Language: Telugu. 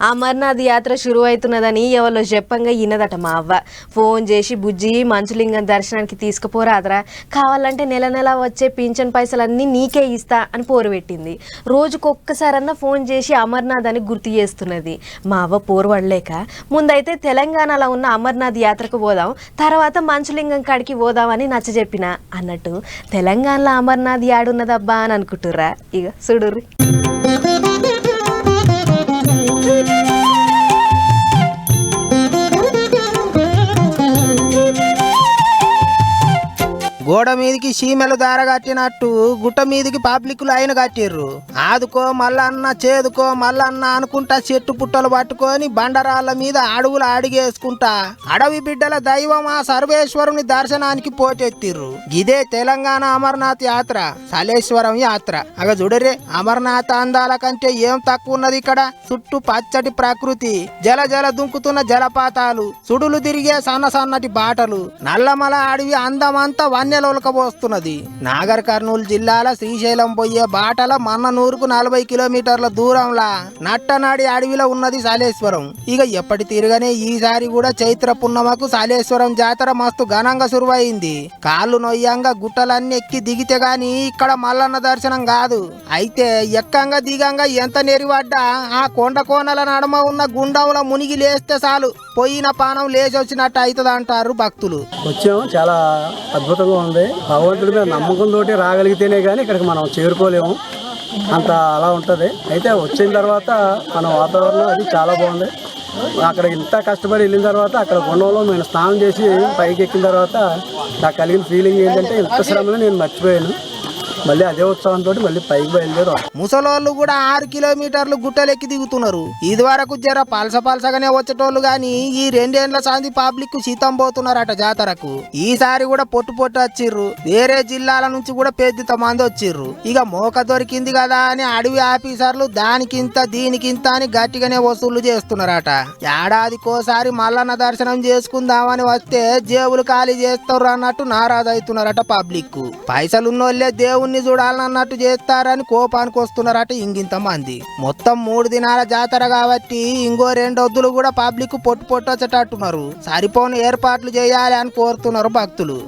అమర్నాథ్ యాత్ర షురు అవుతున్నదని ఎవరో చెప్పంగా ఇన్నదట మా అవ్వ. ఫోన్ చేసి బుజ్జి మంచులింగం దర్శనానికి తీసుకుపోరాదరా కావాలంటే నెల నెల వచ్చే పింఛన్ పైసలన్నీ నీకే ఇస్తా అని పోరు పెట్టింది. రోజుకొక్కసారన్నా ఫోన్ చేసి అమర్నాథ్ అని గుర్తు చేస్తున్నది. మా అవ్వ పోరు పడలేక ముందైతే తెలంగాణలో ఉన్న అమర్నాథ్ యాత్రకు పోదాం తర్వాత మంచులింగం కాడికి పోదామని నచ్చజెప్పిన అన్నట్టు తెలంగాణలో అమర్నాథ్ యాడున్నదబ్బా అని అనుకుంటుర్రా. ఇక చూడుర్రి. గోడ మీదికి సీమలు దార కట్టినట్టు గుట్ట మీదికి పబ్లిక్ లైన్ కట్టిర్రు. ఆదుకో మల్లన్న చేదుకో మల్లన్న అనుకుంటా చెట్టు పుట్టలు పట్టుకొని బండరాళ్ళ మీద అడుగులు అడిగేసుకుంటా అడవి బిడ్డల దైవం ఆ సర్వేశ్వరుని దర్శనానికి పోటెత్తిర్రు ఇదే తెలంగాణ అమర్నాథ్ యాత్ర సలేశ్వరం యాత్ర. అగ చూడరే అమర్నాథ్ అందాల కంటే ఏం తక్కువ ఉన్నది ఇక్కడ? చుట్టూ పచ్చటి ప్రకృతి జల జల దుంకుతున్న జలపాతాలు సుడులు తిరిగే సన్న సన్నటి బాటలు నల్లమల అడవి అందమంతా వన్యలోలకబోస్తున్నది నాగర్ కర్నూలు జిల్లాల శ్రీశైలం పోయే బాటల మన్ననూరుకు నలభై కిలోమీటర్ల దూరంలా నట్టనాడి అడవిలో ఉన్నది సాలేశ్వరం. ఇక ఎప్పటి తిరగనే ఈసారి కూడా చైత్ర పున్నమకు సాలేశ్వరం జాతర మస్తు ఘనంగా సురువైంది. కాళ్ళు నొయ్యంగా గుట్టలన్నీ ఎక్కి దిగితే గాని ఇక్కడ మల్లన్న దర్శనం కాదు. అయితే ఎక్కంగా దిగంగా ఎంత నెరివడ్డా ఆ కొండ కోనల నడుమ ఉన్న గుండంలో మునిగి లేస్తే చాలు. పోయిన పానం లేచి వచ్చినట్టు అవుతుంది అంటారు భక్తులు. వచ్చాము. చాలా అద్భుతంగా ఉంది. భగవంతుడి మీద నమ్మకంతో రాగలిగితేనే కానీ ఇక్కడికి మనం చేరుకోలేము. అంత అలా ఉంటుంది. అయితే వచ్చిన తర్వాత మన వాతావరణం అది చాలా బాగుంది. అక్కడ ఇంత కష్టపడి వెళ్ళిన తర్వాత అక్కడ గుండంలో నేను స్నానం చేసి పైకి ఎక్కిన తర్వాత నాకు కలిగిన ఫీలింగ్ ఏంటంటే ఇంత శ్రమను నేను మర్చిపోయాను. మళ్ళీ అదే ఉత్సాహంతో మళ్ళీ పైకి బయలుదేరు. ముసలోళ్ళు కూడా ఆరు కిలోమీటర్లు గుట్టలెక్కి దిగుతున్నారు. ఇది వరకు జర పలస పలసగానే వచ్చేటోళ్ళు గాని ఈ రెండేండ్ల సాంది పబ్లిక్ సీతం పోతున్నారట జాతరకు. ఈసారి కూడా పొట్టు పొట్టు వచ్చిర్రు వేరే జిల్లాల నుంచి కూడా పెద్ద మంది వచ్చిర్రు. ఇక మోక దొరికింది కదా అని అడవి ఆఫీసర్లు దానికింత దీనికింత అని గట్టిగానే వసూళ్ళు చేస్తున్నారట. ఏడాదికోసారి మల్లన్న దర్శనం చేసుకుందామని వస్తే జేబులు ఖాళీ చేస్తారు అన్నట్టు నారాజు అవుతున్నారట పబ్లిక్ పైసలున్నోళ్ళే దేవుణ్ణి చూడాలన్నట్టు చేస్తారని కోపానికి వస్తున్నారట ఇంగింత మంది. మొత్తం మూడు దినాల జాతర కాబట్టి ఇంకో రెండు వద్దులు కూడా పబ్లిక్ పొట్టు పొట్టు వచ్చేటట్టున్నారు సరిపోని ఏర్పాట్లు చేయాలి అని కోరుతున్నారు భక్తులు.